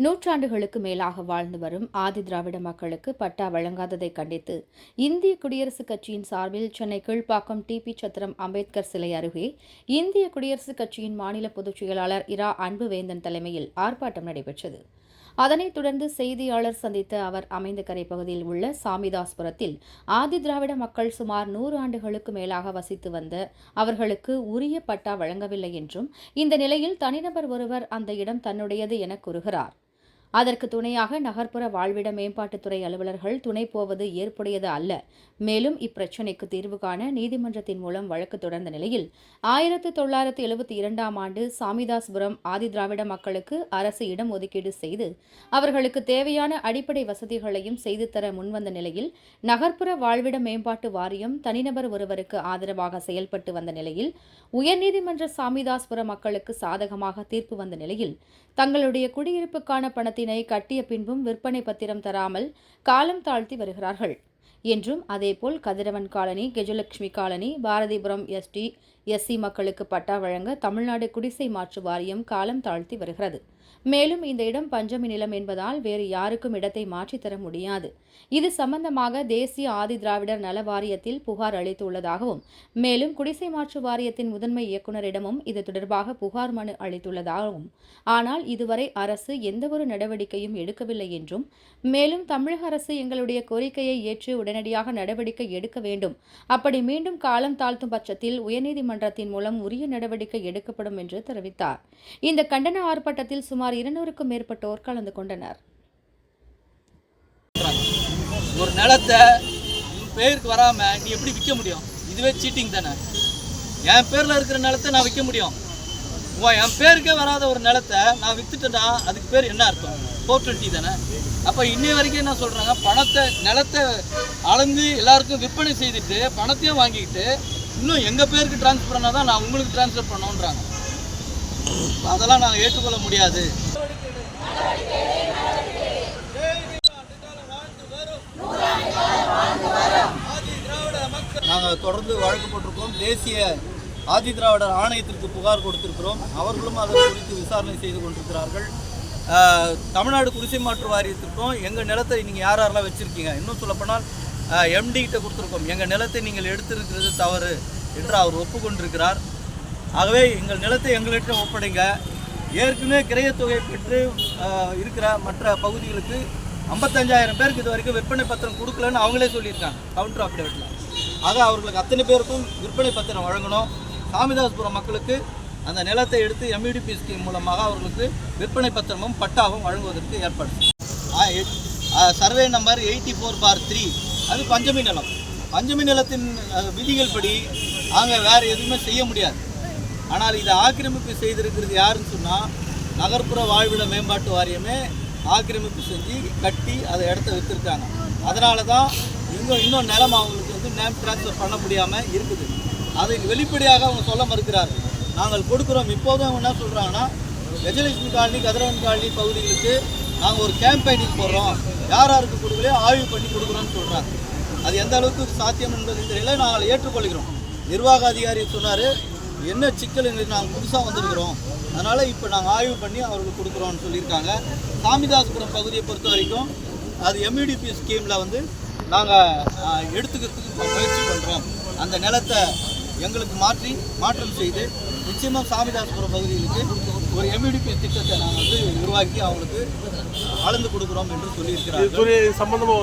நூற்றாண்டுகளுக்கு மேலாக வாழ்ந்து வரும் ஆதி திராவிட மக்களுக்கு பட்டா வழங்காததை கண்டித்து இந்திய குடியரசுக் கட்சியின் சார்பில் சென்னை கீழ்ப்பாக்கம் டிபி சத்திரம் அம்பேத்கர் சிலை அருகே இந்திய குடியரசுக் கட்சியின் மாநில பொதுச் செயலாளர் இரா அன்புவேந்தன் தலைமையில் ஆர்ப்பாட்டம் நடைபெற்றது. அதனைத் தொடர்ந்து செய்தியாளர் சந்தித்த அவர் அமைந்த கரை பகுதியில் உள்ள சாமிதாஸ்புரத்தில் ஆதி திராவிட மக்கள் சுமார் நூறு ஆண்டுகளுக்கு மேலாக வசித்து வந்த அவர்களுக்கு உரிய பட்டா வழங்கவில்லை என்றும் இந்த நிலையில் தனிநபர் ஒருவர் அந்த இடம் தன்னுடையது என கூறுகிறார். அதற்கு துணையாக நகர்ப்புற வாழ்விட மேம்பாட்டுத்துறை அலுவலர்கள் துணை போவது ஏற்புடையது அல்ல. மேலும் இப்பிரச்சினைக்கு தீர்வு காண நீதிமன்றத்தின் மூலம் வழக்கு தொடர்ந்த நிலையில் ஆயிரத்து தொள்ளாயிரத்து எழுபத்தி இரண்டாம் ஆண்டு சாமிதாஸ்புரம் ஆதிதிராவிட மக்களுக்கு அரசு இடம் ஒதுக்கீடு செய்து அவர்களுக்கு தேவையான அடிப்படை வசதிகளையும் செய்து தர முன்வந்த நிலையில் நகர்ப்புற வாழ்விட மேம்பாட்டு வாரியம் தனிநபர் ஒருவருக்கு ஆதரவாக செயல்பட்டு வந்த நிலையில் உயர்நீதிமன்ற சாமிதாஸ்புரம் மக்களுக்கு சாதகமாக தீர்ப்பு வந்த நிலையில் தங்களுடைய குடியிருப்புக்கான பணத்தை பணத்தினை கட்டிய பின்பும் விற்பனை பத்திரம் தராமல் காலம் தாழ்த்தி வருகிறார்கள். என்றும் அதேபோல் Kathiravan colony Gajalakshmi colony Bharathipuram ST SC மக்களுக்கு பட்டா வழங்க தமிழ்நாடு குடிசை மாற்று வாரியம் காலம் தாழ்த்தி வருகிறது. மேலும் இந்த இடம் பஞ்சமி நிலம் என்பதால் வேறு யாருக்கும் இடத்தை மாற்றித்தர முடியாது. இது சம்பந்தமாக தேசிய ஆதி திராவிடர் நல வாரியத்தில் புகார் அளித்துள்ளதாகவும் மேலும் குடிசை மாற்று வாரியத்தின் முதன்மை இயக்குநரிடமும் இது தொடர்பாக புகார் மனு அளித்துள்ளதாகவும் ஆனால் இதுவரை அரசு எந்தவொரு நடவடிக்கையும் எடுக்கவில்லை என்றும் மேலும் தமிழக அரசு எங்களுடைய கோரிக்கையை ஏற்று உடனடியாக நடவடிக்கை எடுக்க வேண்டும். அப்படி மீண்டும் காலம் தாழ்த்தும் பட்சத்தில் உயர்நீதிமன்றத்தின் மூலம் உரிய நடவடிக்கை எடுக்கப்படும் என்று தெரிவித்தார். இந்த கண்டன ஆர்ப்பாட்டத்தில் சுமார் இருநூறுக்கும் மேற்பட்டோர் கலந்து கொண்டனர். ஒரு நிலத்தை பேருக்கு வராமல் நீ எப்படி விற்க முடியும்? இதுவே சீட்டிங் தானே. என் பேரில் இருக்கிற நிலத்தை நான் விற்க முடியும். என் பேருக்கே வராத ஒரு நிலத்தை நான் விற்றுட்டேன்னா அதுக்கு பேர் என்ன அர்த்தம்? ஃபோர் டுவெண்ட்டி தானே. அப்போ இன்னை வரைக்கும் என்ன சொல்கிறாங்க பணத்தை நிலத்தை அளந்து எல்லாருக்கும் விற்பனை செய்துட்டு பணத்தையும் வாங்கிக்கிட்டு இன்னும் எங்கள் பேருக்கு ட்ரான்ஸ்ஃபர் பண்ணால் தான் நான் உங்களுக்கு ட்ரான்ஸ்ஃபர் பண்ணோன்றாங்க அதெல்லாம் நாங்கள் ஏற்றுக்கொள்ள முடியாது. நாங்கள் தொடர்ந்து வழக்கு போட்டிருக்கோம். தேசிய ஆதி திராவிடர் ஆணையத்திற்கு புகார் கொடுத்திருக்கிறோம். அவர்களும் அதை குறித்து விசாரணை செய்து கொண்டிருக்கிறார்கள். தமிழ்நாடு குடிசை மாற்று வாரியத்திற்கும் எங்கள் நிலத்தை நீங்கள் யார் யாரெல்லாம் வச்சுருக்கீங்க? இன்னும் சொல்லப்போனால் எம்டி கிட்ட கொடுத்துருக்கோம். எங்கள் நிலத்தை நீங்கள் எடுத்திருக்கிறது தவறு என்று அவர் ஒப்புக்கொண்டிருக்கிறார். ஆகவே எங்கள் நிலத்தை எங்களிடம் ஒப்படைங்க. ஏற்கனவே கிரையத்தொகை பெற்று இருக்கிற மற்ற பகுதிகளுக்கு ஐம்பத்தஞ்சாயிரம் பேருக்கு இது வரைக்கும் விற்பனை பத்திரம் கொடுக்கலன்னு அவங்களே சொல்லியிருக்காங்க கவுண்டர் அப்டேட்டில் ஆக அவர்களுக்கு அத்தனை பேருக்கும் விற்பனை பத்திரம் வழங்கணும். சாமிதாஸ்புரம் மக்களுக்கு அந்த நிலத்தை எடுத்து எம்இடிபி ஸ்கீம் மூலமாக அவர்களுக்கு விற்பனை பத்திரமும் பட்டாவும் வழங்குவதற்கு ஏற்பாடு survey number eighty four bar three அது பஞ்சமி நிலம். பஞ்சமி நிலத்தின் விதிகள் படி நாங்கள் வேறு எதுவுமே செய்ய முடியாது. ஆனால் இதை ஆக்கிரமிப்பு செய்திருக்கிறது யாருன்னு சொன்னால் நகர்ப்புற வாழ்விட மேம்பாட்டு வாரியமே ஆக்கிரமிப்பு செஞ்சு கட்டி அதை இடத்த விற்றுருக்காங்க அதனால தான் இன்னும் இன்னும் நிலம் அவங்களுக்கு வந்து நேம் ட்ரான்ஸ்ஃபர் பண்ண முடியாமல் இருக்குது. அதை வெளிப்படையாக அவங்க சொல்ல மறுக்கிறார்கள். நாங்கள் கொடுக்குறோம். இப்போதும் அவங்க என்ன சொல்கிறாங்கன்னா கஜலட்சுமி காலனி கதிரவன் காலனி பகுதிகளுக்கு நாங்கள் ஒரு கேம்பெயினிங் போடுறோம். யார் யாருக்கு கொடுக்கலையோ ஆய்வு பண்ணி கொடுக்குறோன்னு சொல்கிறாங்க அது எந்த அளவுக்கு சாத்தியம் என்பது தெரியல. நாங்கள் ஏற்றுக்கொள்கிறோம். நிர்வாக அதிகாரி சொன்னார் என்ன சிக்கல் எங்களுக்கு நாங்கள் புதுசாக வந்திருக்கிறோம். அதனால் இப்போ நாங்கள் ஆய்வு பண்ணி அவர்களுக்கு கொடுக்குறோம்னு சொல்லியிருக்காங்க. சாமிதாஸ்புரம் பகுதியை பொறுத்த வரைக்கும் அது எம்யூடிபி ஸ்கீமில் வந்து நாங்கள் எடுத்துக்கிறதுக்கு முயற்சி பண்ணுறோம் அந்த நிலத்தை எங்களுக்கு மாற்றி மாற்றம் செய்து நிச்சயமாக சாமிதாஸ்புரம் பகுதிகளுக்கு ஒரு எம்யூடிபி திட்டத்தை நாங்கள் வந்து உருவாக்கி அவங்களுக்கு அளந்து கொடுக்குறோம் என்று சொல்லியிருக்கிறார்கள். சம்பந்தமாக